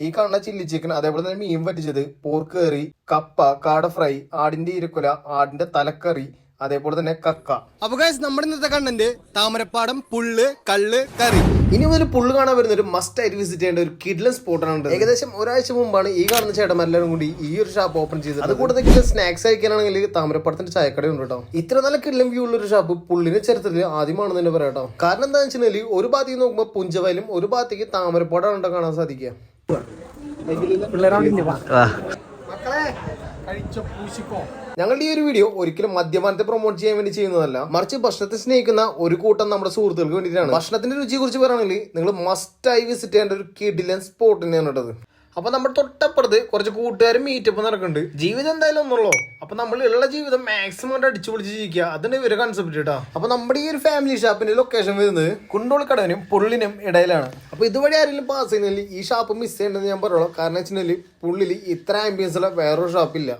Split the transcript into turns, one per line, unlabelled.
ഈ കാണുന്ന chilli chicken അതേപോലെ തന്നെ മീൻ പറ്റിച്ചത്. പോർക്ക് കറി കപ്പ കാട ഫ്രൈ ആടിന്റെ ഇരക്കുല ആടിന്റെ തലക്കറി അതേപോലെ തന്നെ കക്ക.
അപ്പൊ ഗൈസ് നമ്മുടെ ഇന്നത്തെ കണ്ടന്റ് താമരപ്പാടം പുള്ള് കള്ള് കറി.
ഇനി മുതൽ പുള്ള് കാണാൻ വരുന്ന ഒരു മസ്റ്റ് ആയിട്ട് വിസിറ്റ് ചെയ്യേണ്ട ഒരു കിഡ്ലൻ സ്പോട്ടാണ് ഏകദേശം ഒരാഴ്ച മുമ്പാണ് ഈ കാണുന്ന ചേട്ടന്മാരെല്ലാവരും കൂടി ഈ ഒരു ഷാപ്പ് ഓപ്പൺ ചെയ്തത്. അത് കൂടെ സ്നാക്സ് കഴിക്കാനാണെങ്കിൽ താമരപ്പടത്തിന്റെ ചായക്കട ഉണ്ട് കേട്ടോ. ഇത്ര നല്ല കിഡ്ലൻ വ്യൂ ഉള്ള ഒരു ഷാപ്പ് പുള്ളിന്റെ ചരിത്രത്തിൽ ആദ്യമാണെന്ന് തന്നെ പറയാം കേട്ടോ. കാരണം എന്താണെന്ന് വെച്ചാൽ ഒരു ഭാഗത്തേക്ക് നോക്കുമ്പോൾ പുഞ്ചവയലും ഒരു ഭാഗത്തേക്ക് താമരപ്പാടാണ് കാണാൻ സാധിക്കുക. ഞങ്ങളുടെ ഈ ഒരു വീഡിയോ ഒരിക്കലും മദ്യപാനത്തെ പ്രൊമോട്ട് ചെയ്യാൻ വേണ്ടി ചെയ്യുന്നതല്ല. മറിച്ച് ഭക്ഷണത്തെ സ്നേഹിക്കുന്ന ഒരു കൂട്ടം നമ്മുടെ സുഹൃത്തുക്കൾക്ക് വേണ്ടിയിട്ടാണ്. ഭക്ഷണത്തിന്റെ രുചിയെ കുറിച്ച് പറയുകയാണെങ്കിൽ നിങ്ങൾ മസ്റ്റായി വിസിറ്റ് ചെയ്യേണ്ട ഒരു കിഡിലൻ സ്പോട്ട് തന്നെയാണ് കേട്ടത്. അപ്പൊ നമ്മൾ തൊട്ടപ്പുറത്ത് കുറച്ച് കൂട്ടുകാരും മീറ്റപ്പ് നടക്കുന്നുണ്ട്. ജീവിതം എന്തായാലും ഒന്നുള്ളൂ? അപ്പൊ നമ്മൾ ഉള്ള ജീവിതം മാക്സിമം അടിച്ചു പൊളിച്ച് ജീവിക്കുക. അതിന്റെ ഒരു കൺസെപ്റ്റ് കേട്ടോ അപ്പൊ നമ്മുടെ ഈ ഒരു ഫാമിലി ഷാപ്പിന്റെ ലൊക്കേഷൻ വരുന്നത് കുണ്ടോളിക്കടവിനും പുള്ളിനും ഇടയിലാണ്. അപ്പൊ ഇതുവഴി ആരെങ്കിലും പാസ് ചെയ്യുന്നതിൽ ഈ ഷാപ്പ് മിസ് ചെയ്യണ്ടെന്ന് ഞാൻ പറയുള്ളൂ കാരണം വെച്ചിട്ടുണ്ടെങ്കിൽ പുള്ളിൽ ഇത്ര ആംബിയൻസ് ഉള്ള വേറൊരു ഷാപ്പില്ല